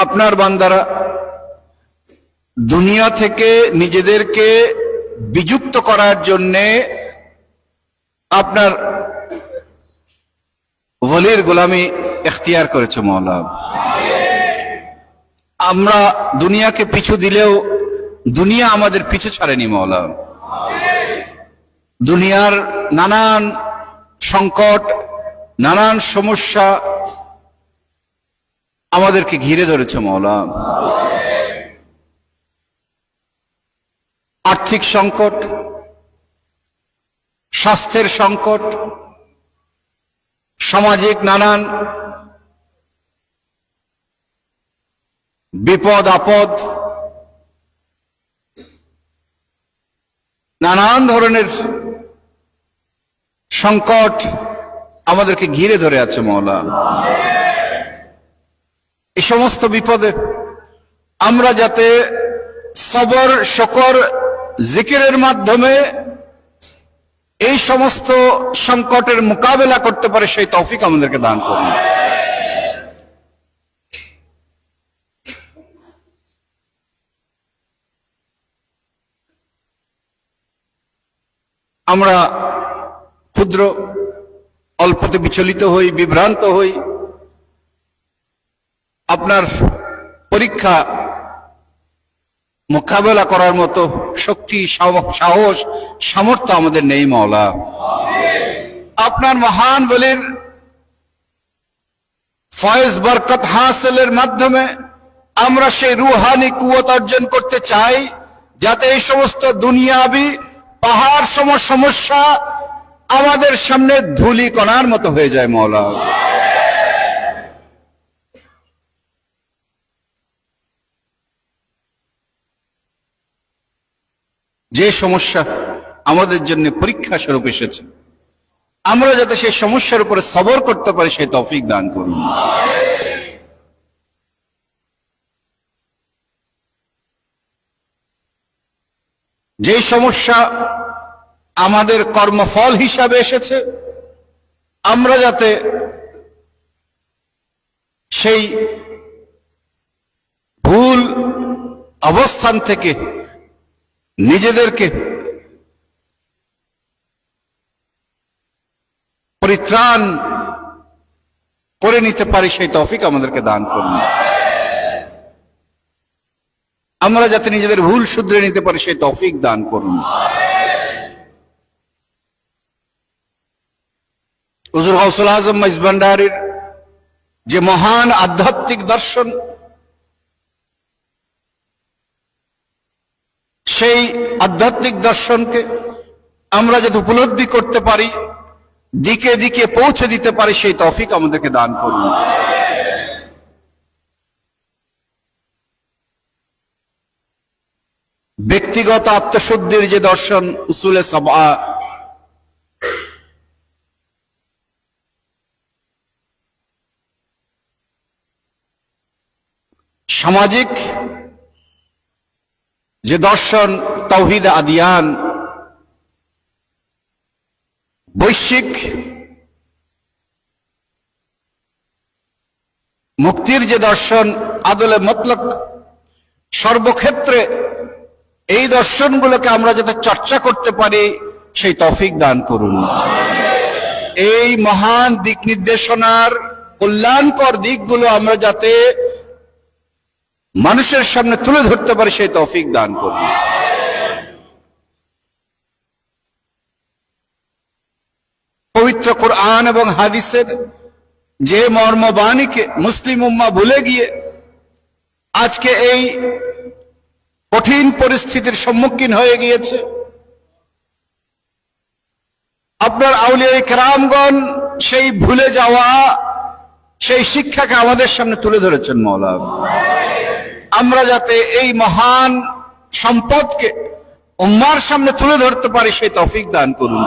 আপনার বান্দারা, দুনিয়া থেকে নিজেদেরকে বিযুক্ত করার জন্যে আপনার ওলির গোলামি এখতিয়ার করেছে মৌলা আমরা দুনিয়াকে পিছু দিলেও দুনিয়া আমাদের পিছু ছাড়েনি মৌলা দুনিয়ার নানান সংকট, নানান সমস্যা আমাদেরকে ঘিরে ধরেছে মৌলা। আর্থিক সংকট, স্বাস্থ্যের সংকট, সামাজিক নানান বিপদ, আপদ, নানান ধরনের সংকট আমাদেরকে ঘিরে ধরে আছে মৌলা। এই সমস্ত বিপদে আমরা যাতে সবর, শকর, জিকিরের মাধ্যমে এই সমস্ত সংকটের মোকাবেলা করতে পারে সেই তৌফিক আমাদেরকে দান করুন। আমরা ক্ষুদ্র, অল্পতে বিচলিত হই, বিভ্রান্ত হই আপনার পরীক্ষা মোকাবেলা করার মতো শক্তি, সাহস সামর্থ্য আমাদের নেই, মাওলা। আপনার মহান বলির ফয়েজ বরকত হাসিলের মাধ্যমে আমরা সেই রুহানি কুয়ত অর্জন করতে চাই, যাতে এই সমস্ত দুনিয়াবি পাহাড় সম সমস্যা আমাদের সামনে ধুলি কণার মতো হয়ে যায় মৌলা যে সমস্যা আমাদের জন্য পরীক্ষা স্বরূপ এসেছে, আমরা যাতে সেই সমস্যার উপরে সবর করতে পারি, সেই তফিক দান করুন। যে সমস্যা আমাদের কর্মফল হিসাবে এসেছে, আমরা যাতে সেই ভুল অবস্থান থেকে নিজেদেরকে পরিত্রাণ করে নিতে পারি, সেই তৌফিক আমাদেরকে দান করুন। আমরা যাতে নিজেদের ভুল শুধরে নিতে পারি, সেই তৌফিক দান করুন। হুজুর হৌসুল আজম মাইজবান্ডারির যে মহান আধ্যাত্মিক দর্শন সেই আধ্যাত্মিক দর্শনকে আমরা যদি উপলব্ধি করতে পারি, দিকে দিকে পৌঁছে দিতে পারি, সেই তফিক আমাদেরকে দান করুন। ব্যক্তিগত আত্মশুদ্ধির যে দর্শন, উসুলে সভা সামাজিক যে দর্শন তৌহিদ আদিয়ান, বৈশ্বিক মুক্তির যে দর্শন, আদলে মতলক সর্বক্ষেত্রে এই দর্শনগুলোকে আমরা যাতে চর্চা করতে পারি, সেই তফিক দান করুন। এই মহান দিক নির্দেশনার কল্যাণকর দিকগুলো আমরা যাতে মানুষের সামনে তুলে ধরতে পারি সেই তৌফিক দান করুন। পবিত্র কোরআন এবং হাদিসের যে মর্মবাণীকে মুসলিম উম্মা ভুলে গিয়ে আজকে এই কঠিন পরিস্থিতির সম্মুখীন হয়ে গিয়েছে। আপনার আউলিয়া কেরামগণ সেই ভুলে যাওয়া, সেই শিক্ষাকে আমাদের সামনে তুলে ধরেছেন মৌলা আমরা যাতে এই মহান সম্পদকে উম্মার সামনে তুলে ধরতে পারি সেই তফিক দান করুন।